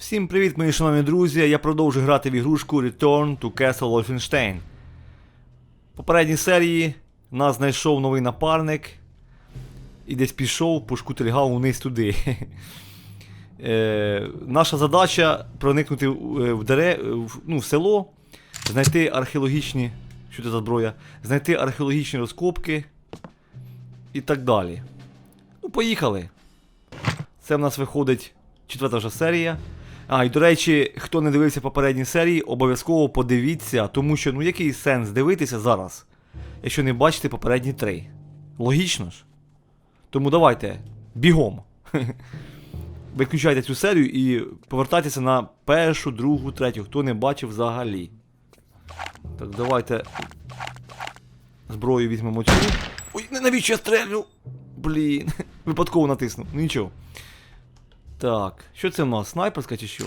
Всім привіт, мої шановні друзі! Я продовжую грати в ігрушку Return to Castle Wolfenstein. В попередній серії нас знайшов новий напарник і десь пішов, пошкутильгав униз туди. Е, наша задача проникнути в, е, дере, ну, в село, знайти археологічні. Що це за зброя? Знайти археологічні розкопки і так далі. Ну, поїхали. Це в нас виходить четверта вже серія. А, і до речі, хто не дивився попередні серії, обов'язково подивіться, тому що ну який сенс дивитися зараз, якщо не бачите попередні три. Логічно ж? Тому давайте, бігом. Виключайте цю серію і повертайтеся на першу, другу, третю, хто не бачив взагалі. Так, давайте. Зброю візьмемо цю. Ой, навіщо я стрелю? Блін, випадково натиснув. Ну нічого. Так, що це в нас? Снайперська чи що?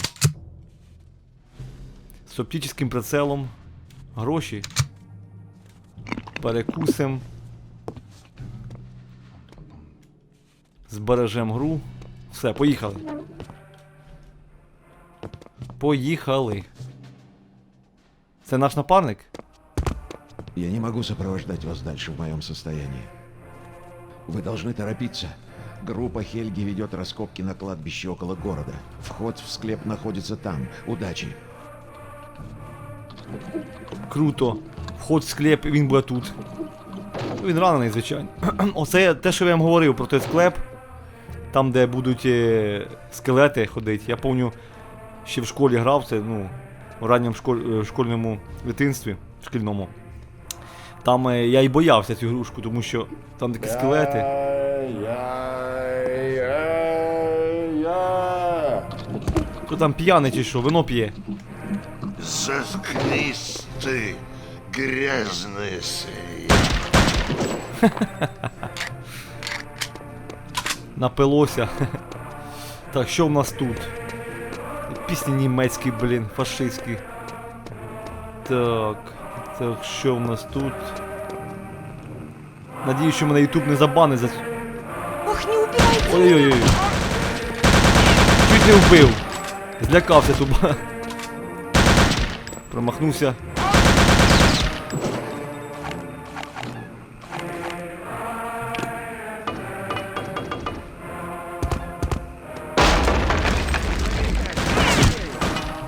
З оптичним прицелом. Гроші. Перекусим. Збережем гру. Все, поїхали. Поїхали. Це наш напарник? Я не могу сопровождать вас дальше в моем состоянии. Вы должны торопиться. Группа Хельги ведет раскопки на кладбище около города. Вход в склеп находится там. Удачи. Круто. Вход в склеп, він буде тут. Він ранений, звичайно. Оце те, що я вам говорив про той склеп. Там, де будуть е, скелети ходити. Я пам'ятаю, ще в школі грав це, ну, у ранньому школь, е, школьному дитинстві, шкільному. Там е, я і боявся цю грушку, тому що там такі скелети. Хто там п'яний чи що, вино п'є. Заткнись ты, грязный свин. Напилося. Так, що в нас тут? Пісні німецькі, блін, фашистські. Так. Так, що в нас тут? Надіюсь, що мене YouTube не забанить за. Ох, не убивайте! Ой-ой-ой. Чуть не вбив. Злякався тут. Промахнувся.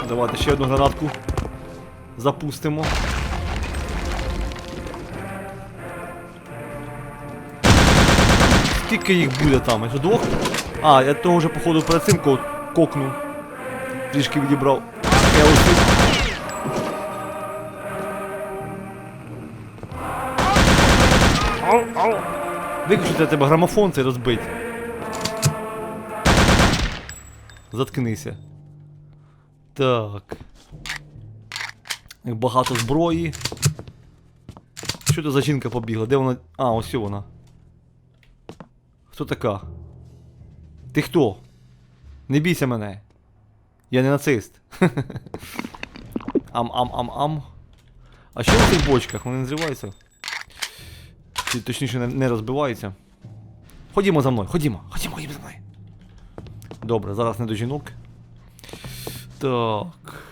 Давайте ще одну гранатку запустимо. Скільки їх буде там? Аж двох? А, я того вже походу перед цим ко- кокнув. Трішки відібрав. Я ось. Виключити тебе грамофон цей розбить. Заткнися. Так. Багато зброї. Що це за жінка побігла? Де вона. А, ось вона. Хто така? Ти хто? Не бійся мене. Я не нацист. Ам-ам-ам-ам. А що в цих бочках? Вони не зриваються? Чи точніше не, не розбиваються? Ходімо за мною, ходімо, ходімо, ходімо за мною. Добре, зараз не до жінок. Так.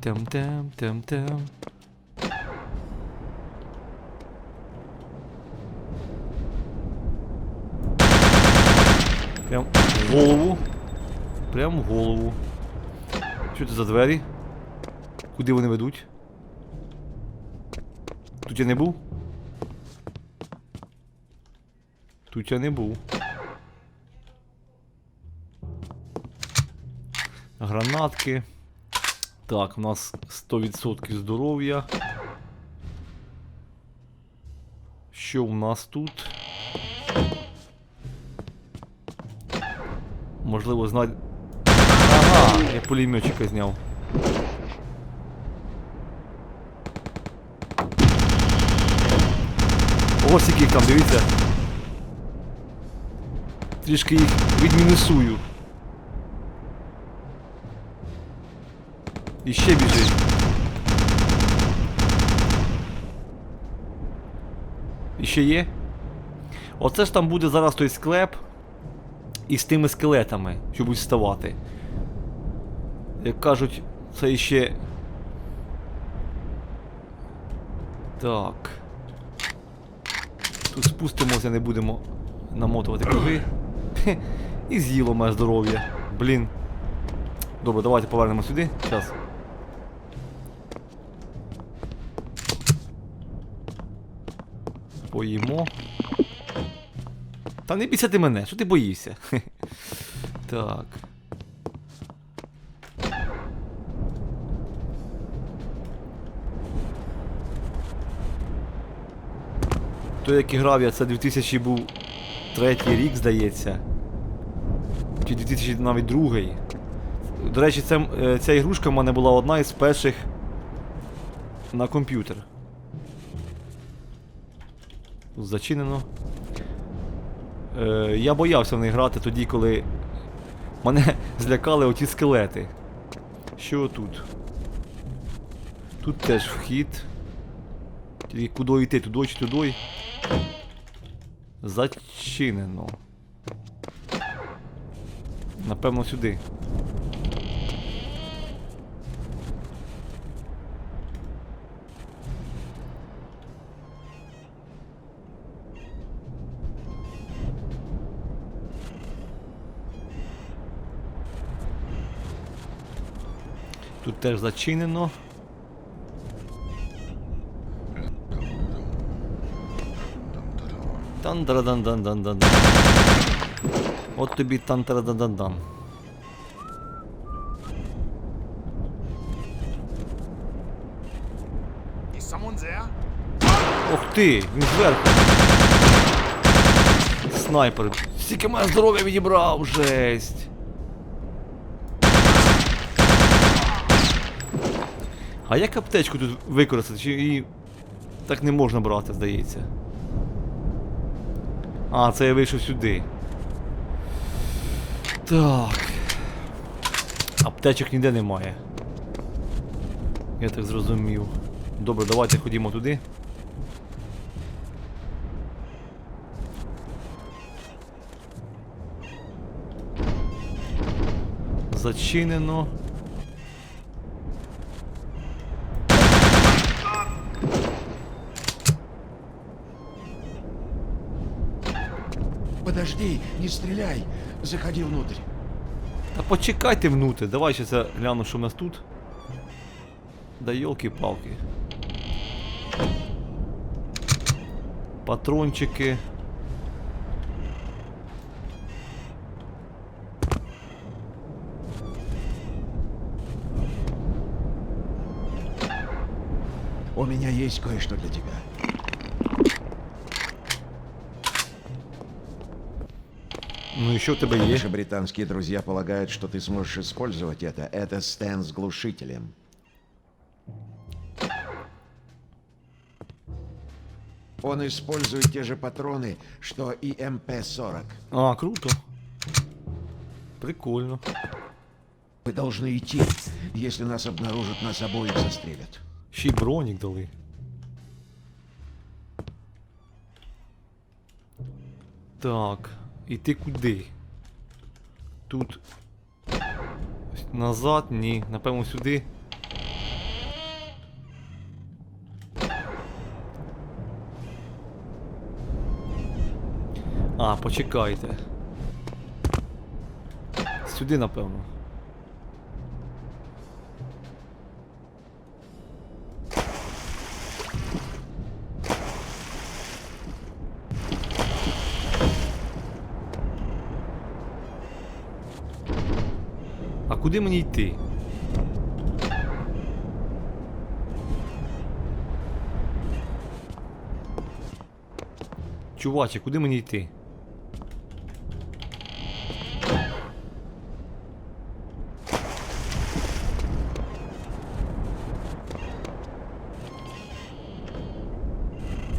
Тем-тем, тем-тем. Прям в голову. Прям в голову. Що це за двері? Куди вони ведуть? Тут я не був? Тут я не був. Гранатки. Так, у нас 100% здоров'я. Що у нас тут? Можливо, знать. Ага, я пулеметчика зняв. Ось їх там, дивіться. Трішки їх відмінусую. І ще біжить. І ще є? Оце ж там буде зараз той склеп із тими скелетами, що будуть вставати. Як кажуть, це іще. Так. Тут спустимося, не будемо намотувати круги. І з'їло моє здоров'я. Блін. Добре, давайте повернемо сюди. Зараз. Поїмо. Та не бійся ти мене, що ти боїшся? Так. Той, як і грав я, це 2000 був третій рік, здається. Чи 2000 навіть другий. До речі, це, е, ця ігрушка в мене була одна із перших на комп'ютер. Зачинено. Е, я боявся в неї грати тоді, коли мене злякали оті скелети. Що тут? Тут теж вхід. Тільки куди йти, туди чи туди? Зачинено. Напевно, сюди. Тут теж зачинено. Тан-дра-дан-дан-дан-дан. От тобі there? Ох ти, він зверху. Снайпер. Стільки моє здоров'я відібрав, жесть. А як аптечку тут використати? Чи її так не можна брати, здається. А, це я вийшов сюди. Так. Аптечок ніде немає. Я так зрозумів. Добре, давайте ходімо туди. Зачинено. Подожди, не стреляй. Заходи внутрь. Та почекайте внутрі. Давай ще це гляну, що в нас тут. Да йолки-палки. Патрончики. У меня есть кое-что для тебя. Ну і що в тебе є? Наши британские друзья полагают, что ты сможешь использовать это. Это стенд с глушителем. Он использует те же патроны, что и МП-40. А, круто. Прикольно. Мы должны идти. Если нас обнаружат, нас обоих застрелят. Ще й бронік дали. Так, Іти куди? Тут. Назад? Ні. Напевно сюди. А, почекайте. Сюди, напевно. А куди мені йти? Чуваче, куди мені йти?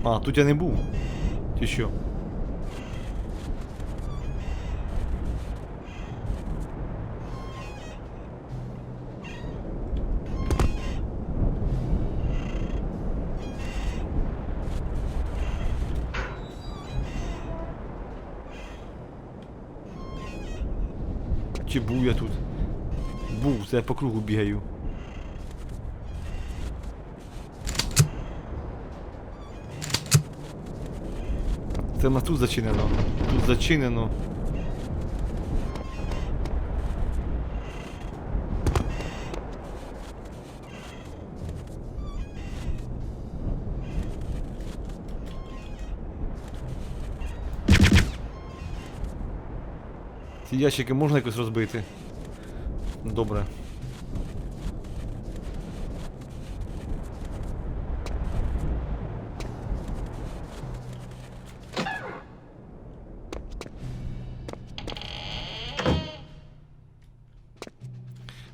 А, тут я не був. Чи що? Чи був я тут? Був, це я по кругу бігаю. Це нас тут зачинено. Тут зачинено. Ці ящики можна якось розбити? Добре.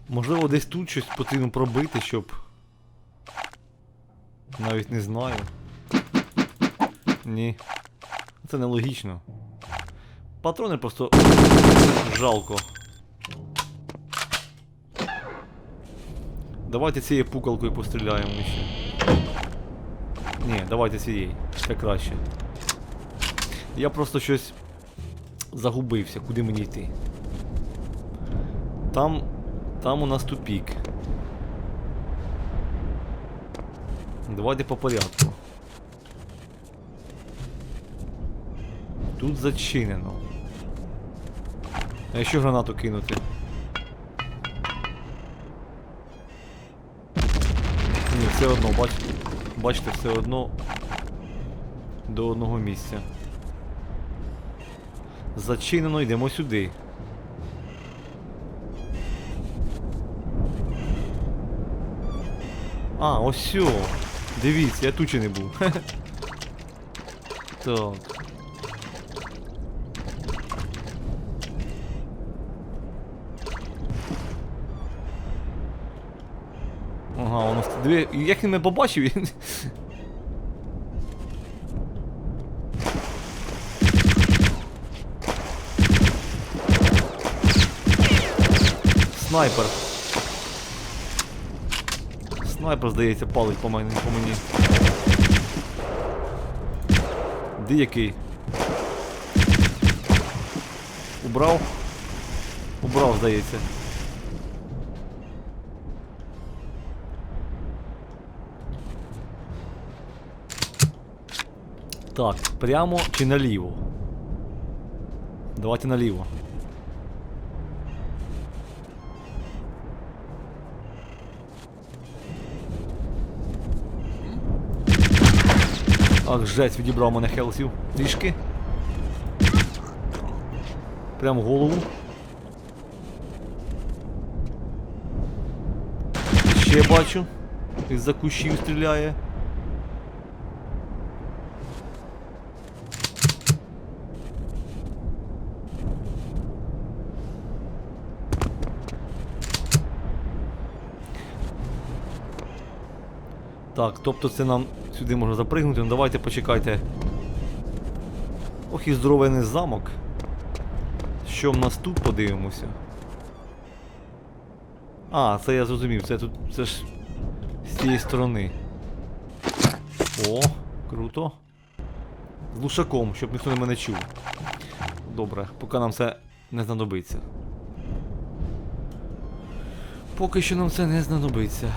Можливо, десь тут щось потрібно пробити, щоб. Навіть не знаю. Ні. Це нелогічно. Патрони просто жалко. Давайте цією пукалкою постріляємо ще. Ні, давайте цією. Це краще. Я просто щось загубився, куди мені йти. Там. Там у нас тупік. Давайте по порядку. Тут зачинено. А якщо гранату кинути? Ні, все одно, бачите, бачите, все одно до одного місця. Зачинено, йдемо сюди. А, ось. Дивіться, я тут ще не був. так. Ага, воно ст- диви, як він мене побачив, він. Снайпер. Снайпер, здається, палить по мені. По мені. Де який? Убрав? Убрав, здається. Так, прямо чи наліво? Давайте наліво. Ах, жесть, відібрав мене хелсів. Трішки. Прям голову. Ще бачу. Із-за кущів стріляє. Так, тобто це нам сюди можна запригнути. Ну давайте почекайте. Ох і здоровений замок. Що в нас тут подивимося? А, це я зрозумів, це тут. Це ж з цієї сторони. О, круто. З лушаком, щоб ніхто не мене чув. Добре, поки нам це не знадобиться. Поки що нам це не знадобиться.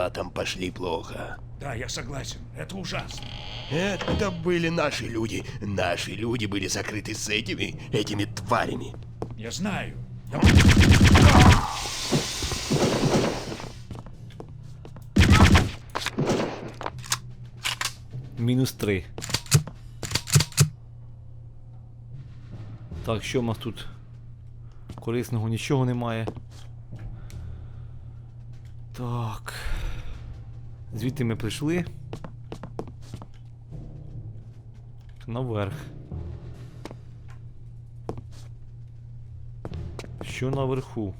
Дела там пошли плохо. Да, я согласен. Это ужасно. Это были наши люди. Наши люди были закрыты с этими, этими тварями. Я знаю. Я Мінус 3. Так, що в нас тут? Корисного нічого немає. Так. Звідти ми прийшли. Наверх. Що наверху?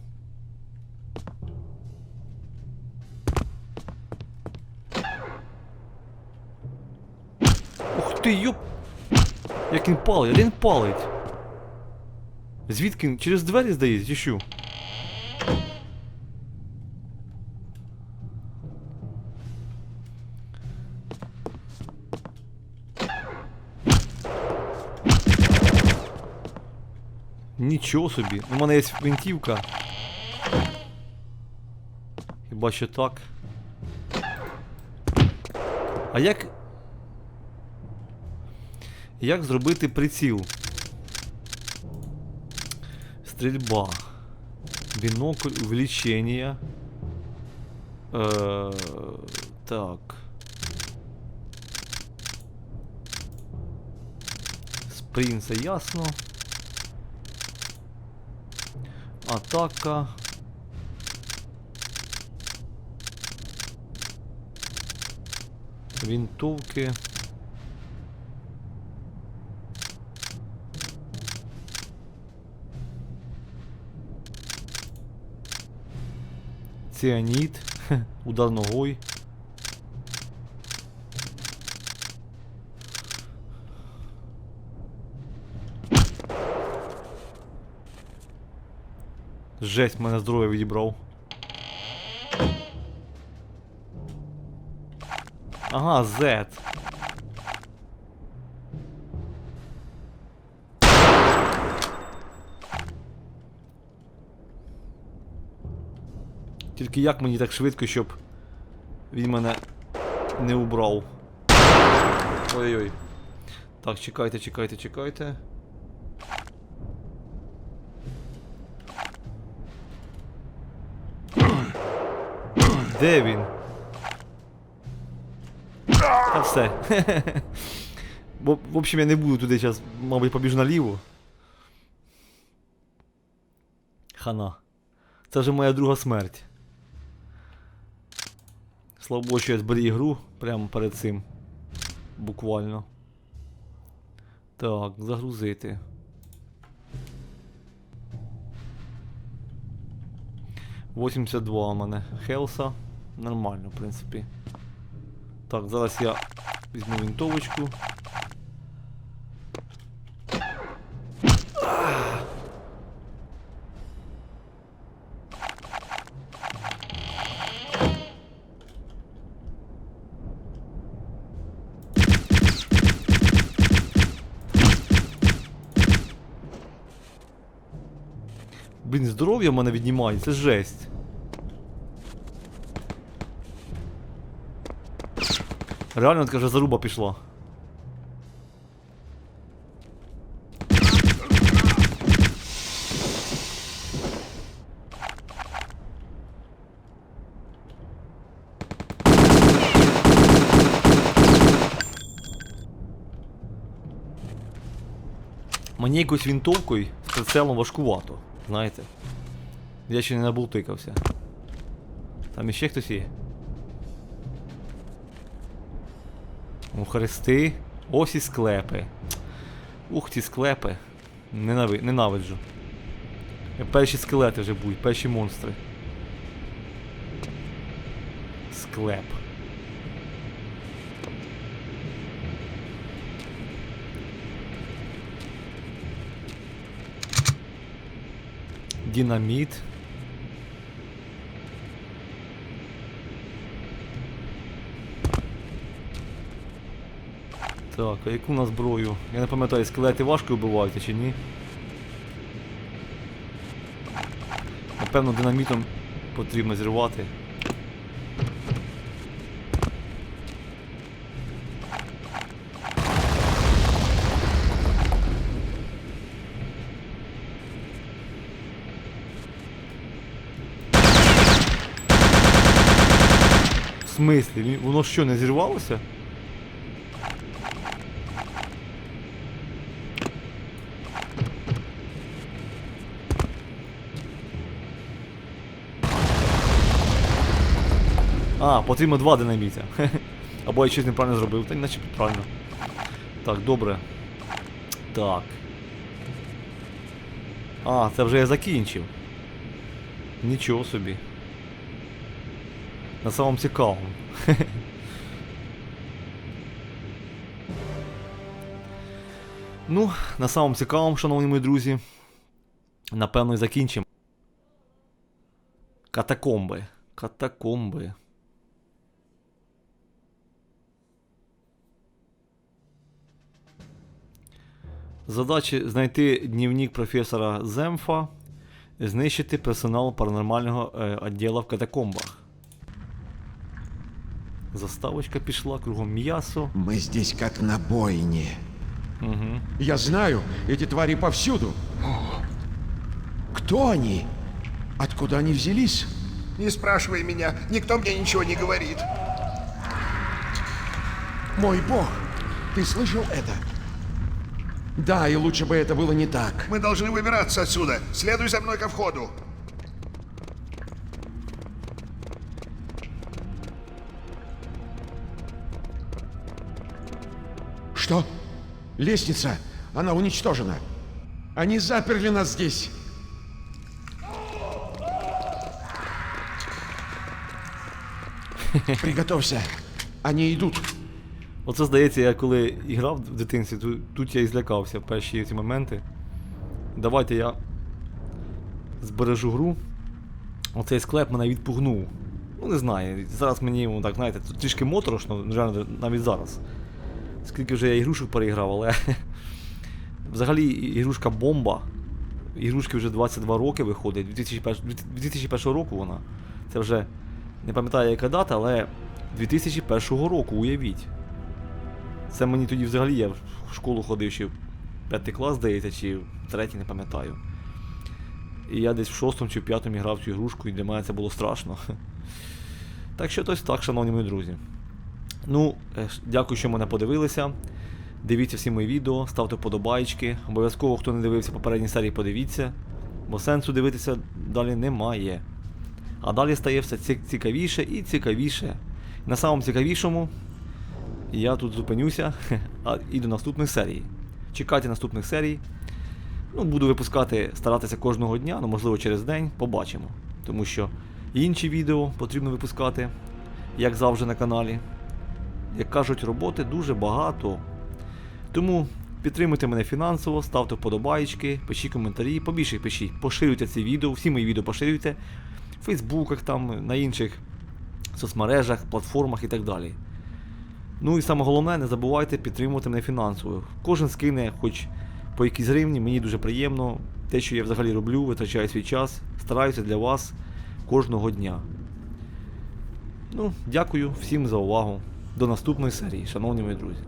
Ух ти, йоп! Як він палить, один палить. Звідки? він? Через двері здається, чи що? Нічого собі. У мене є винтівка. Хіба що так. А як. Як зробити приціл? Стрільба. Бінокль, увеличення. Е, так. Спринт, це ясно. Атака. Винтовки. Ціаніт. Удар ногой. Жесть, мене здоров'я відібрав. Ага, Z. Тільки як мені так швидко, щоб він мене не убрав. Ой-ой. Так, чекайте, чекайте, чекайте. Де він? Та все. В общем, я не буду туди зараз, мабуть, побіжу наліво. Хана. Це вже моя друга смерть. Слава Богу, що я зберіг гру прямо перед цим. Буквально. Так, загрузити. Восімдесят два у мене Хелса. Нормально, в принципі. Так, зараз я візьму винтовочку. Блін, здоров'я в мене віднімає, це жесть. Реально така вже заруба пішла. Мені якось вінтовкою з прицелом важкувато, знаєте. Я ще не набултикався. Там іще хтось є. У хрести. Ось і склепи. Ух ці склепи. Ненави... Ненавиджу. Перші скелети вже будуть, перші монстри. Склеп. Динаміт. Так, а яку на зброю? Я не пам'ятаю, скелети важко вбиваються чи ні? Напевно, динамітом потрібно зірвати. В смислі? Воно що, не зірвалося? А, потрібно два динаміта. Або я щось неправильно зробив, та наче правильно. Так, добре. Так. А, це вже я закінчив. Нічого собі. На самому цікавому. ну, на самому цікавому, шановні мої друзі. Напевно, і закінчимо. Катакомби. Катакомби. Задачі знайти дневник професора Земфа, знищити персонал паранормального е, відділу в катакомбах. Заставочка пішла, кругом м'ясо. Мы здесь как на бойне. Угу. Я знаю, эти твари повсюду. Кто они? Откуда они взялись? Не спрашивай меня, никто мне ничего не говорит. Мой бог, ты слышал это? Да, и лучше бы это было не так. Мы должны выбираться отсюда. Следуй за мной ко входу. Что? Лестница, она уничтожена. Они заперли нас здесь. Приготовься. Они идут. Оце здається, я коли грав в дитинстві, тут, тут я і злякався в перші ці моменти. Давайте я збережу гру. Оцей склеп мене відпугнув. Ну, не знаю. Зараз мені ну, так, знаєте, трішки моторошно, навіть зараз. Скільки вже я ігрушок переіграв, але. Взагалі ігрушка бомба. Ігрушки вже 22 роки виходить. 2001, 2001 року вона. Це вже не пам'ятаю яка дата, але 2001 року, уявіть. Це мені тоді взагалі я в школу ходив ще в п'ятий клас, здається, чи в третій, не пам'ятаю. І я десь в шостому чи в п'ятому грав цю ігрушку, і для мене це було страшно. Так що ось так, шановні мої друзі. Ну, е, дякую, що мене подивилися. Дивіться всі мої відео, ставте вподобайки. Обов'язково, хто не дивився попередні серії, подивіться. Бо сенсу дивитися далі немає. А далі стає все цікавіше і цікавіше. На самому цікавішому я тут зупинюся і до наступних серій. Чекайте наступних серій. Ну, буду випускати, старатися кожного дня, ну можливо через день, побачимо. Тому що інші відео потрібно випускати, як завжди на каналі. Як кажуть, роботи дуже багато. Тому підтримуйте мене фінансово, ставте вподобайки, пишіть коментарі, побільше пишіть, поширюйте ці відео, всі мої відео поширюйте в Фейсбуках, там, на інших соцмережах, платформах і так далі. Ну і саме головне, не забувайте підтримувати мене фінансово. Кожен скине хоч по якійсь гривні, мені дуже приємно. Те, що я взагалі роблю, витрачаю свій час, стараюся для вас кожного дня. Ну, дякую всім за увагу. До наступної серії, шановні мої друзі.